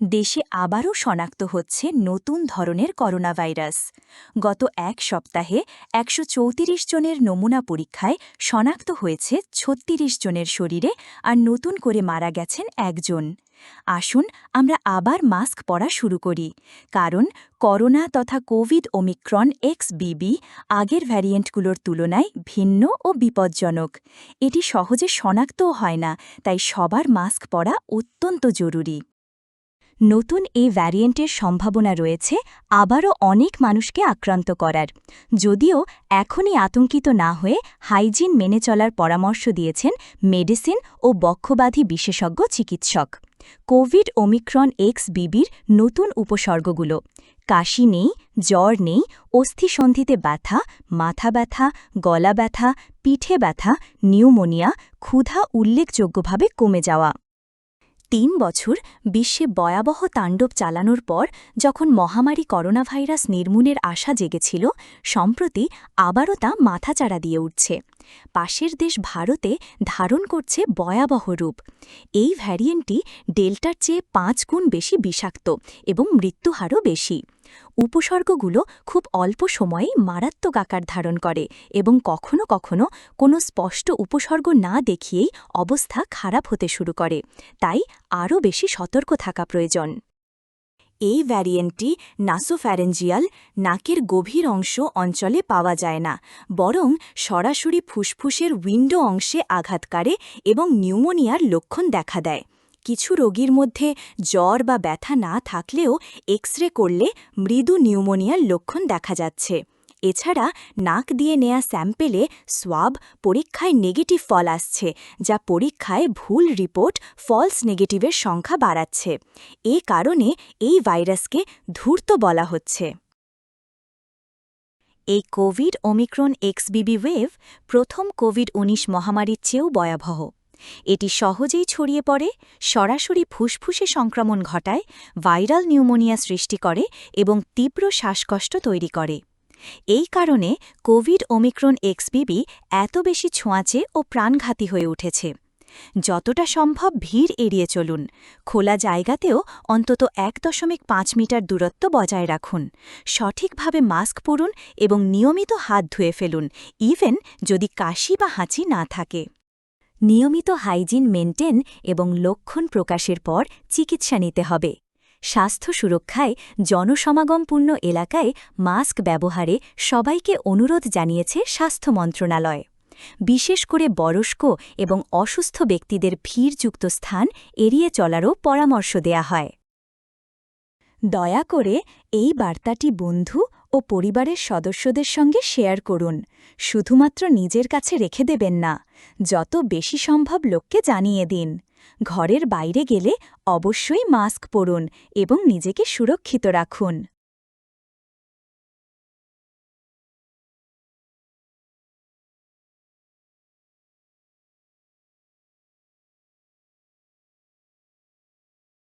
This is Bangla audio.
দেশে আবারও শনাক্ত হচ্ছে নতুন ধরনের করোনা ভাইরাস গত এক সপ্তাহে একশো জনের নমুনা পরীক্ষায় শনাক্ত হয়েছে ছত্রিশ জনের শরীরে আর নতুন করে মারা গেছেন একজন। আসুন আমরা আবার মাস্ক পরা শুরু করি। কারণ করোনা তথা কোভিড ওমিক্রন এক্স বিবি আগের ভ্যারিয়েন্টগুলোর তুলনায় ভিন্ন ও বিপজ্জনক। এটি সহজে শনাক্তও হয় না, তাই সবার মাস্ক পরা অত্যন্ত জরুরি। নতুন এই ভ্যারিয়েন্টের সম্ভাবনা রয়েছে আবারও অনেক মানুষকে আক্রান্ত করার। যদিও এখনই আতঙ্কিত না হয়ে হাইজিন মেনে চলার পরামর্শ দিয়েছেন মেডিসিন ও বক্ষবাধী বিশেষজ্ঞ চিকিৎসক। কোভিড ওমিক্রন এক্স বিবির নতুন উপসর্গগুলো। কাশি নেই, জ্বর নেই, অস্থিসন্ধিতে ব্যথা, মাথা ব্যথা, গলা ব্যথা, পিঠে ব্যথা, নিউমোনিয়া ক্ষুধা উল্লেখযোগ্যভাবে কমে যাওয়া। তিন বছর বিশ্বে ভয়াবহ তাণ্ডব চালানোর পর যখন মহামারী করোনাভাইরাস নির্মূলের আশা জেগেছিল, সম্প্রতি আবারও তা মাথাচাড়া দিয়ে উঠছে। পাশের দেশ ভারতে ধারণ করছে ভয়াবহ রূপ। এই ভ্যারিয়েন্টটি ডেল্টার চেয়ে পাঁচ গুণ বেশি বিষাক্ত এবং মৃত্যুহারও বেশি। উপসর্গগুলো খুব অল্প সময়েই মারাত্মক আকার ধারণ করে এবং কখনো কখনো কোনো স্পষ্ট উপসর্গ না দেখিয়েই অবস্থা খারাপ হতে শুরু করে, তাই আরও বেশি সতর্ক থাকা প্রয়োজন। এই ভ্যারিয়েন্টটি নাসোফ্যারেঞ্জিয়াল, নাকের গভীর অংশ অঞ্চলে পাওয়া যায় না, বরং সরাসরি ফুসফুসের উইন্ডো অংশে আঘাত করে এবং নিউমোনিয়ার লক্ষণ দেখা দেয়। কিছু রোগীর মধ্যে জ্বর বা ব্যথা না থাকলেও এক্স রে করলে মৃদু নিউমোনিয়ার লক্ষণ দেখা যাচ্ছে। এছাড়া নাক দিয়ে নেয়া স্যাম্পেলে সোয়াব পরীক্ষায় নেগেটিভ ফল আসছে, যা পরীক্ষায় ভুল রিপোর্ট ফলস নেগেটিভের সংখ্যা বাড়াচ্ছে। এ কারণে এই ভাইরাসকে ধূর্ত বলা হচ্ছে। এই কোভিড ওমিক্রন এক্সবিবি ওয়েভ প্রথম কোভিড ১৯ মহামারীর চেয়েও ভয়াবহ। এটি সহজেই ছড়িয়ে পড়ে, সরাসরি ফুসফুসে সংক্রমণ ঘটায়, ভাইরাল নিউমোনিয়া সৃষ্টি করে এবং তীব্র শ্বাসকষ্ট তৈরি করে। এই কারণে কোভিড ওমিক্রন এক্সবিবি এত বেশি ছোঁয়াচে ও প্রাণঘাতী হয়ে উঠেছে। যতটা সম্ভব ভিড় এড়িয়ে চলুন। খোলা জায়গাতেও অন্তত এক দশমিক পাঁচ মিটার দূরত্ব বজায় রাখুন। সঠিকভাবে মাস্ক পরুন এবং নিয়মিত হাত ধুয়ে ফেলুন, ইভেন যদি কাশি বা হাঁচি না থাকে। নিয়মিত হাইজিন মেনটেন এবং লক্ষণ প্রকাশের পর চিকিৎসা নিতে হবে। স্বাস্থ্য সুরক্ষায় জনসমাগমপূর্ণ এলাকায় মাস্ক ব্যবহারে সবাইকে অনুরোধ জানিয়েছে স্বাস্থ্য মন্ত্রণালয়। বিশেষ করে বয়স্ক এবং অসুস্থ ব্যক্তিদের ভিড়যুক্ত স্থান এড়িয়ে চলারও পরামর্শ দেয়া হয়। দয়া করে এই বার্তাটি বন্ধু ও পরিবারের সদস্যদের সঙ্গে শেয়ার করুন। শুধুমাত্র নিজের কাছে রেখে দেবেন না, যত বেশি সম্ভব লোককে জানিয়ে দিন। ঘরের বাইরে গেলে অবশ্যই মাস্ক পরুন এবং নিজেকে সুরক্ষিত রাখুন।